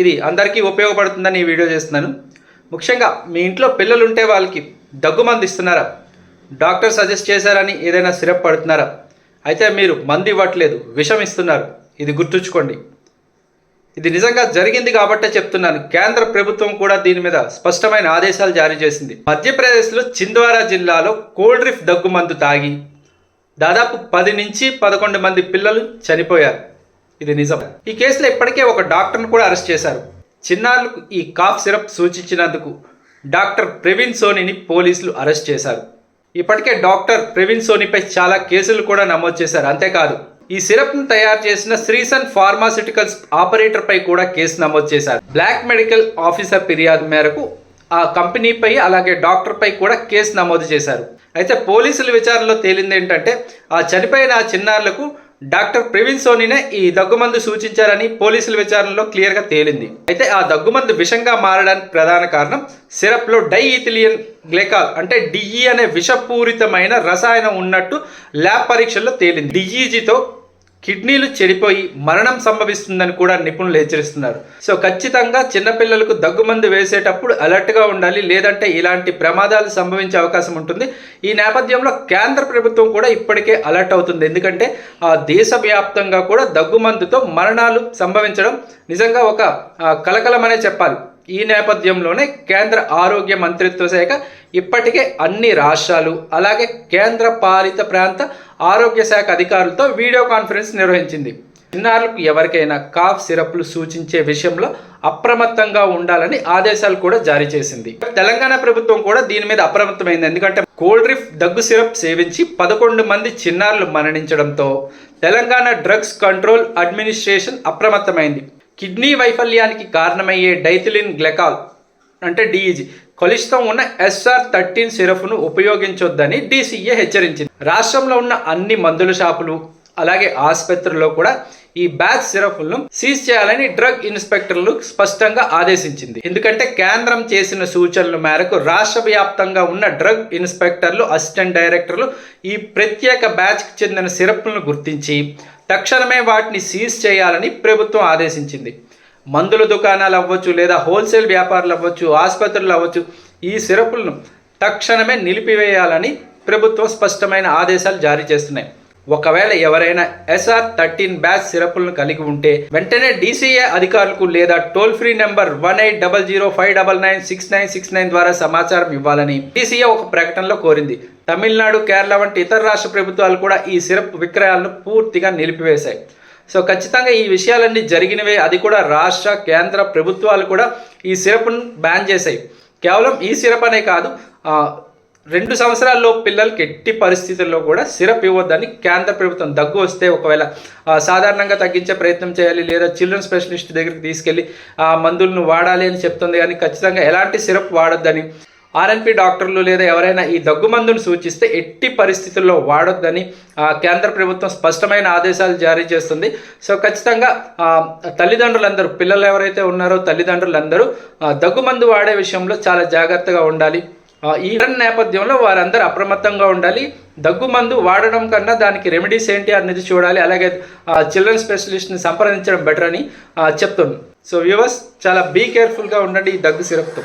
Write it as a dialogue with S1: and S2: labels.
S1: ఇది అందరికీ ఉపయోగపడుతుందని వీడియో చేస్తున్నాను. ముఖ్యంగా మీ ఇంట్లో పిల్లలు ఉంటే వాళ్ళకి దగ్గు మందు ఇస్తున్నారా? డాక్టర్ సజెస్ట్ చేశారని ఏదైనా సిరప్ పడుతున్నారా? అయితే మీరు మందు ఇవ్వట్లేదు విషం ఇస్తున్నారు. ఇది గుర్తుంచుకోండి. ఇది నిజంగా జరిగింది కాబట్టే చెప్తున్నాను. కేంద్ర ప్రభుత్వం కూడా దీని మీద స్పష్టమైన ఆదేశాలు జారీ చేసింది. మధ్యప్రదేశ్లో చింద్వారా జిల్లాలో కోల్డ్ డ్రిఫ్ దగ్గు మందు తాగి దాదాపు పది నుంచి పదకొండు మంది పిల్లలు చనిపోయారు. ఇది నిజం. ఈ కేసులో ఇప్పటికే ఒక డాక్టర్ను కూడా అరెస్ట్ చేశారు. చిన్నారులకు ఈ కాఫ్ సిరప్ సూచించినందుకు డాక్టర్ ప్రవీణ్ సోనీని పోలీసులు అరెస్ట్ చేశారు. ఇప్పటికే డాక్టర్ ప్రవీణ్ సోనీపై చాలా కేసులు కూడా నమోదు చేశారు. అంతేకాదు ఈ సిరప్ను తయారు చేసిన శ్రీసన్ ఫార్మాస్యూటికల్స్ ఆపరేటర్పై కూడా కేసు నమోదు చేశారు. బ్లాక్ మెడికల్ ఆఫీసర్ ఫిర్యాదు మేరకు ఆ కంపెనీపై అలాగే డాక్టర్పై కూడా కేసు నమోదు చేశారు. అయితే పోలీసుల విచారణలో తేలింది ఏంటంటే ఆ చనిపోయిన ఆ చిన్నారులకు డాక్టర్ ప్రవీణ్ సోనీనే ఈ దగ్గుమందు సూచించారని పోలీసుల విచారణలో క్లియర్గా తేలింది. అయితే ఆ దగ్గుమందు విషంగా మారడానికి ప్రధాన కారణం సిరప్లో డైఇథిలియన్ గ్లైకాల్ అంటే డిఈ అనే విషపూరితమైన రసాయనం ఉన్నట్టు ల్యాబ్ పరీక్షల్లో తేలింది. డిఈజీతో కిడ్నీలు చెడిపోయి మరణం సంభవిస్తుందని కూడా నిపుణులు హెచ్చరిస్తున్నారు. సో ఖచ్చితంగా చిన్నపిల్లలకు దగ్గుమందు వేసేటప్పుడు అలర్ట్గా ఉండాలి లేదంటే ఇలాంటి ప్రమాదాలు సంభవించే అవకాశం ఉంటుంది. ఈ నేపథ్యంలో కేంద్ర ప్రభుత్వం కూడా ఇప్పటికే అలర్ట్ అవుతుంది. ఎందుకంటే ఆ దేశవ్యాప్తంగా కూడా దగ్గుమందుతో మరణాలు సంభవించడం నిజంగా ఒక కలకలమనే చెప్పాలి. ఈ నేపథ్యంలోనే కేంద్ర ఆరోగ్య మంత్రిత్వ శాఖ ఇప్పటికే అన్ని రాష్ట్రాలు అలాగే కేంద్ర పాలిత ప్రాంత ఆరోగ్య శాఖ అధికారులతో వీడియో కాన్ఫరెన్స్ నిర్వహించింది. చిన్నారులకు ఎవరికైనా కాఫ్ సిరప్లు సూచించే విషయంలో అప్రమత్తంగా ఉండాలని ఆదేశాలు కూడా జారీ చేసింది. తెలంగాణ ప్రభుత్వం కూడా దీని మీద అప్రమత్తమైంది. ఎందుకంటే కోల్డ్ డ్రిఫ్ దగ్గు సిరప్ సేవించి పదకొండు మంది చిన్నారులు మరణించడంతో తెలంగాణ డ్రగ్స్ కంట్రోల్ అడ్మినిస్ట్రేషన్ అప్రమత్తమైంది. కిడ్నీ వైఫల్యానికి కారణమయ్యే డైథిలిన్ గ్లెకాల్ అంటే డిఈజీ కొలిస్తం ఉన్న ఎస్ఆర్ థర్టీన్ సిరఫ్ను ఉపయోగించొద్దని డీసీఏ హెచ్చరించింది. రాష్ట్రంలో ఉన్న అన్ని మందుల షాపులు అలాగే ఆసుపత్రుల్లో కూడా ఈ బ్యాచ్ సిరఫ్లను సీజ్ చేయాలని డ్రగ్ ఇన్స్పెక్టర్లు స్పష్టంగా ఆదేశించింది. ఎందుకంటే కేంద్రం చేసిన సూచనల మేరకు రాష్ట్ర వ్యాప్తంగా ఉన్న డ్రగ్ ఇన్స్పెక్టర్లు అసిస్టెంట్ డైరెక్టర్లు ఈ ప్రత్యేక బ్యాచ్కి చెందిన సిరప్లను గుర్తించి తక్షణమే వాటిని సీజ్ చేయాలని ప్రభుత్వం ఆదేశించింది. మందుల దుకాణాలు అవ్వచ్చు లేదా హోల్సేల్ వ్యాపారులు అవ్వచ్చు ఆసుపత్రులు అవ్వచ్చు ఈ సిరపులను తక్షణమే నిలిపివేయాలని ప్రభుత్వం స్పష్టమైన ఆదేశాలు జారీ చేస్తున్నాయి. ఒకవేళ ఎవరైనా ఎస్ఆర్ థర్టీన్ బ్యాచ్ సిరపులను కలిగి ఉంటే వెంటనే డీసీఏ అధికారులకు లేదా toll free number one eight double zero five double nine six nine six nine ద్వారా సమాచారం ఇవ్వాలని డీసీఏ ఒక ప్రకటనలో కోరింది. తమిళనాడు కేరళ వంటి ఇతర రాష్ట్ర ప్రభుత్వాలు కూడా ఈ సిరప్ విక్రయాలను పూర్తిగా నిలిపివేశాయి. సో ఖచ్చితంగా ఈ విషయాలన్నీ జరిగినవే. అది కూడా రాష్ట్ర కేంద్ర ప్రభుత్వాలు కూడా ఈ సిరప్ను బ్యాన్ చేశాయి. కేవలం ఈ సిరప్ అనే కాదు రెండు సంవత్సరాల్లో పిల్లలకి ఎట్టి పరిస్థితుల్లో కూడా సిరప్ ఇవ్వద్దని కేంద్ర ప్రభుత్వం దగ్గు వస్తే ఒకవేళ సాధారణంగా తగ్గించే ప్రయత్నం చేయాలి లేదా చిల్డ్రన్ స్పెషలిస్ట్ దగ్గరికి తీసుకెళ్ళి ఆ మందులను వాడాలి అని చెప్తుంది కానీ ఖచ్చితంగా ఎలాంటి సిరప్ వాడొద్దని ఆర్ఎన్పి డాక్టర్లు లేదా ఎవరైనా ఈ దగ్గు మందును సూచిస్తే ఎట్టి పరిస్థితుల్లో వాడొద్దని కేంద్ర ప్రభుత్వం స్పష్టమైన ఆదేశాలు జారీ చేస్తుంది. సో ఖచ్చితంగా తల్లిదండ్రులందరూ పిల్లలు ఎవరైతే ఉన్నారో తల్లిదండ్రులందరూ దగ్గు మందు వాడే విషయంలో చాలా జాగ్రత్తగా ఉండాలి. ఈ నేపథ్యంలో వారందరూ అప్రమత్తంగా ఉండాలి. దగ్గు మందు వాడడం కన్నా దానికి రెమెడీస్ ఏంటి అనేది చూడాలి. అలాగే చిల్డ్రన్ స్పెషలిస్ట్ని సంప్రదించడం బెటర్ అని చెప్తుంది. సో వ్యూవర్స్ చాలా బీ కేర్ఫుల్గా ఉండండి ఈ దగ్గు సిరప్తో.